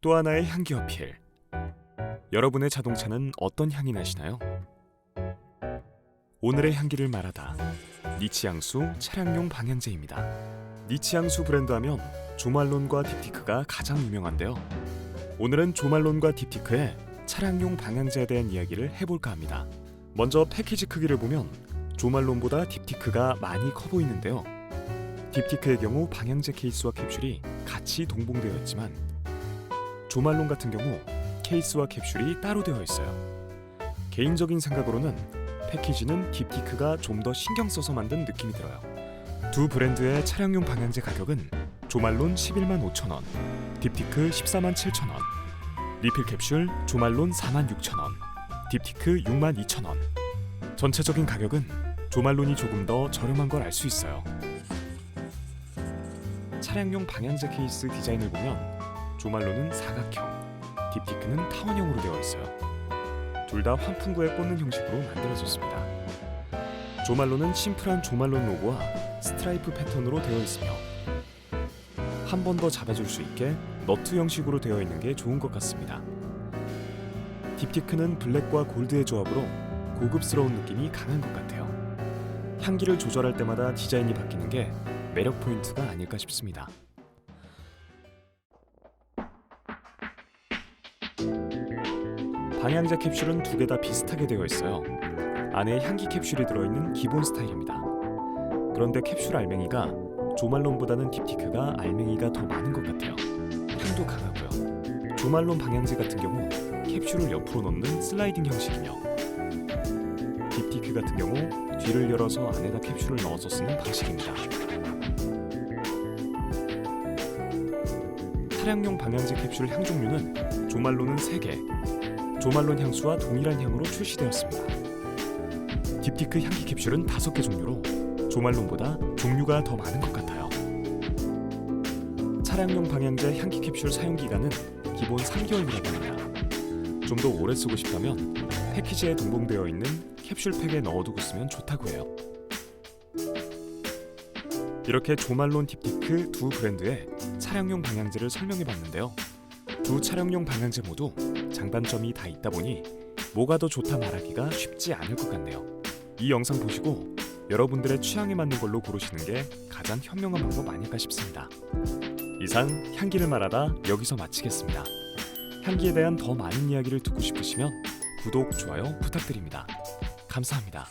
또 하나의 향기 어필. 여러분의 자동차는 어떤 향이 나시나요? 오늘의 향기를 말하다. 니치향수 차량용 방향제입니다. 니치향수 브랜드 하면 조말론과 딥티크가 가장 유명한데요. 오늘은 조말론과 딥티크의 차량용 방향제에 대한 이야기를 해볼까 합니다. 먼저 패키지 크기를 보면 조말론보다 딥티크가 많이 커 보이는데요. 딥티크의 경우 방향제 케이스와 캡슐이 같이 동봉되어 있지만 조말론 같은 경우 케이스와 캡슐이 따로 되어 있어요. 개인적인 생각으로는 패키지는 딥티크가 좀 더 신경 써서 만든 느낌이 들어요. 두 브랜드의 차량용 방향제 가격은 조말론 11만 5천 원, 딥티크 14만 7천 원, 리필 캡슐 조말론 4만 6천 원, 딥티크 6만 2천 원. 전체적인 가격은 조말론이 조금 더 저렴한 걸 알 수 있어요. 차량용 방향제 케이스 디자인을 보면 조말론은 사각형, 딥티크는 타원형으로 되어 있어요. 둘 다 환풍구에 꽂는 형식으로 만들어졌습니다. 조말론은 심플한 조말론 로고와 스트라이프 패턴으로 되어 있으며 한 번 더 잡아줄 수 있게 너트 형식으로 되어 있는 게 좋은 것 같습니다. 딥티크는 블랙과 골드의 조합으로 고급스러운 느낌이 강한 것 같아요. 향기를 조절할 때마다 디자인이 바뀌는 게 매력 포인트가 아닐까 싶습니다. 방향제 캡슐은 두 개 다 비슷하게 되어 있어요. 안에 향기 캡슐이 들어있는 기본 스타일입니다. 그런데 캡슐 알맹이가 조말론보다는 딥티크가 알맹이가 더 많은 것 같아요. 향도 강하고요. 조말론 방향제 같은 경우 캡슐을 옆으로 넣는 슬라이딩 형식이며 딥티크 같은 경우 뒤를 열어서 안에다 캡슐을 넣어서 쓰는 방식입니다. 차량용 방향제 캡슐 향 종류는 조말론은 3개, 조말론 향수와 동일한 향으로 출시되었습니다. 딥티크 향기 캡슐은 5개 종류로 조말론보다 종류가 더 많은 것 같아요. 차량용 방향제 향기 캡슐 사용 기간은 기본 3개월이라고 합니다. 좀 더 오래 쓰고 싶다면 패키지에 동봉되어 있는 캡슐팩에 넣어두고 쓰면 좋다고 해요. 이렇게 조말론 딥티크 두 브랜드의 차량용 방향제를 설명해 봤는데요. 두 차량용 방향제 모두 장단점이 다 있다 보니 뭐가 더 좋다 말하기가 쉽지 않을 것 같네요. 이 영상 보시고 여러분들의 취향에 맞는 걸로 고르시는 게 가장 현명한 방법 아닐까 싶습니다. 이상 향기를 말하다 여기서 마치겠습니다. 향기에 대한 더 많은 이야기를 듣고 싶으시면 구독, 좋아요 부탁드립니다. 감사합니다.